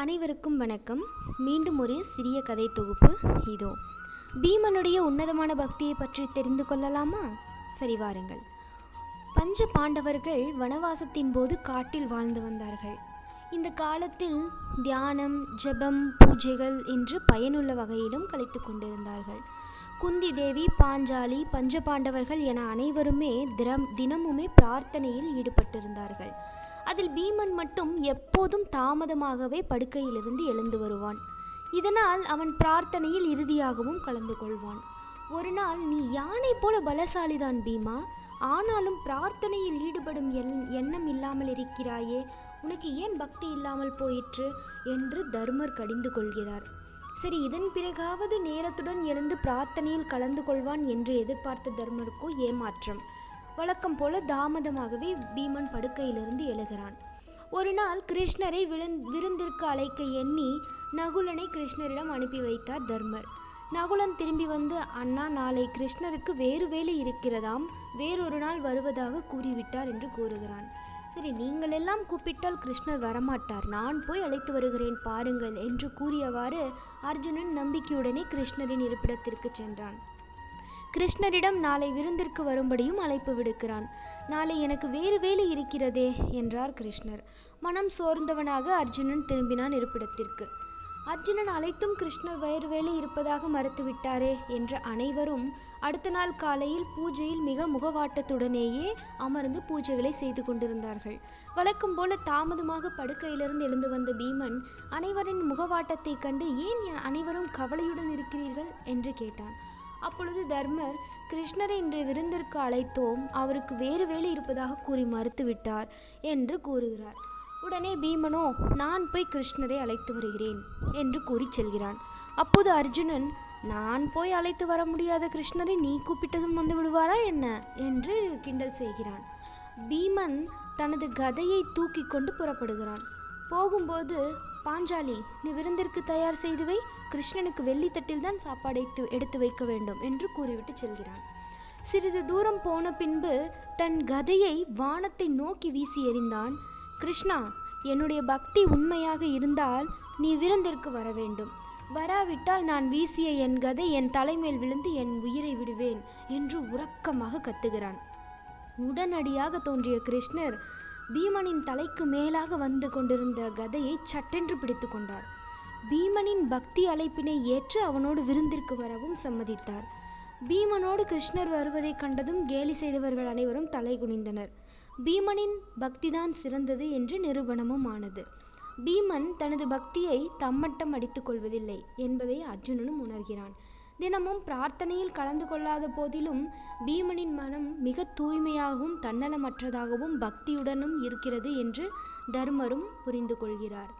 அனைவருக்கும் வணக்கம். மீண்டும் ஒரு சிறிய கதை தொகுப்பு இதோ. பீமனுடைய உன்னதமான பக்தியை பற்றி தெரிந்து கொள்ளலாமா? சரி வாருங்கள். பஞ்ச பாண்டவர்கள் வனவாசத்தின் போது காட்டில் வாழ்ந்து வந்தார்கள். இந்த காலத்தில் தியானம் ஜெபம் பூஜைகள் என்று பயனுள்ள வகையிலும் கழித்து கொண்டிருந்தார்கள். குந்தி தேவி பாஞ்சாலி பஞ்ச பாண்டவர்கள் என அனைவருமே திரம் தினமுமே பிரார்த்தனையில் ஈடுபட்டிருந்தார்கள். அதில் பீமன் மட்டும் எப்போதும் தாமதமாகவே படுக்கையிலிருந்து எழுந்து வருவான். இதனால் அவன் பிரார்த்தனையில் இறுதியாகவும் கலந்து கொள்வான். ஒரு நாள் நீ யானை போல பலசாலிதான் பீமா. ஆனாலும் பிரார்த்தனையில் ஈடுபடும் எண் எண்ணம் இல்லாமல் இருக்கிறாயே. உனக்கு ஏன் பக்தி இல்லாமல் போயிற்று? என்று தர்மர் கடிந்து கொள்கிறார். சரி இதன் பிறகாவது நேரத்துடன் எழுந்து பிரார்த்தனையில் கலந்து கொள்வான் என்று எதிர்பார்த்த தர்மருக்கோ ஏமாற்றம். வழக்கம் போல தாமதமாகவே பீமன் படுக்கையிலிருந்து எழுகிறான். ஒரு நாள் கிருஷ்ணரை விழுந் விருந்திற்கு அழைக்க எண்ணி நகுலனை கிருஷ்ணரிடம் அனுப்பி வைத்தார் தர்மர். நகுலன் திரும்பி வந்து அண்ணா நாளை கிருஷ்ணருக்கு வேறு வேலை இருக்கிறதாம். வேறொரு நாள் வருவதாக கூறிவிட்டார் என்று கூறுகிறான். சரி நீங்கள் எல்லாம் கூப்பிட்டால் கிருஷ்ணர் வரமாட்டார். நான் போய் அழைத்து வருகிறேன் பாருங்கள் என்று கூறியவாறு அர்ஜுனன் நம்பிக்கையுடனே கிருஷ்ணரின் இருப்பிடத்திற்கு சென்றான். கிருஷ்ணரிடம் நாளை விருந்திற்கு வரும்படியும் அழைப்பு விடுக்கிறான். நாளை எனக்கு வேறு வேலை இருக்கிறதே என்றார் கிருஷ்ணர். மனம் சோர்ந்தவனாக அர்ஜுனன் திரும்பினான் இருப்பிடத்திற்கு. அர்ஜுனன் அழைத்தும் கிருஷ்ணர் வேறு வேலை இருப்பதாக மறுத்துவிட்டாரே என்ற அனைவரும் அடுத்த நாள் காலையில் பூஜையில் மிக முகவாட்டத்துடனேயே அமர்ந்து பூஜைகளை செய்து கொண்டிருந்தார்கள். வழக்கம் போல தாமதமாக படுக்கையிலிருந்து எழுந்து வந்த பீமன் அனைவரின் முகவாட்டத்தைக் கண்டு ஏன் அனைவரும் கவலையுடன் இருக்கிறீர்கள்? என்று கேட்டான். அப்பொழுது தர்மர் கிருஷ்ணரை இன்று விருந்திற்கு அழைத்தோம். அவருக்கு வேறு வேலை இருப்பதாக கூறி மறுத்துவிட்டார் என்று கூறுகிறார். உடனே பீமனோ நான் போய் கிருஷ்ணரை அழைத்து வருகிறேன் என்று கூறி செல்கிறான். அப்போது அர்ஜுனன் நான் போய் அழைத்து வர முடியாத கிருஷ்ணரை நீ கூப்பிட்டதும் வந்து விடுவாரா என்ன? என்று கிண்டல் செய்கிறான். பீமன் தனது கதையை தூக்கி கொண்டு புறப்படுகிறான். போகும்போது பாஞ்சாலி நீ விருந்திற்கு தயார் செய்து வை கிருஷ்ணனுக்கு வெள்ளித்தட்டில் தான் சாப்பாடை எடுத்து வைக்க வேண்டும் என்று கூறிவிட்டு செல்கிறான். சிறிது தூரம் போன பின்பு தன் கதையை வானத்தை நோக்கி வீசி எறிந்தான். கிருஷ்ணா என்னுடைய பக்தி உண்மையாக இருந்தால் நீ விருந்திற்கு வர வேண்டும். வராவிட்டால் நான் வீசிய என் கதை என் தலைமேல் விழுந்து என் உயிரை விடுவேன் என்று உறக்கமாக கத்துகிறான். உடனடியாக தோன்றிய கிருஷ்ணர் பீமனின் தலைக்கு மேலாக வந்து கொண்டிருந்த கதையை சட்டென்று பிடித்து கொண்டார். பீமனின் பக்தி அழைப்பினை ஏற்று அவனோடு விருந்திற்கு வரவும் சம்மதித்தார். பீமனோடு கிருஷ்ணர் வருவதை கண்டதும் கேலி செய்தவர்கள் அனைவரும் தலை குனிந்தனர் பீமனின் பக்திதான் சிறந்தது என்று நிரூபணமும் ஆனது. பீமன் தனது பக்தியை தம்மட்டம் அடித்துக் கொள்வதில்லை என்பதை அர்ஜுனனும் உணர்கிறான். தினமும் பிரார்த்தனையில் கலந்து கொள்ளாத போதிலும் பீமனின் மனம் மிக தூய்மையாகவும் தன்னலமற்றதாகவும் பக்தியுடனும் இருக்கிறது என்று தர்மரும் புரிந்து கொள்கிறார்.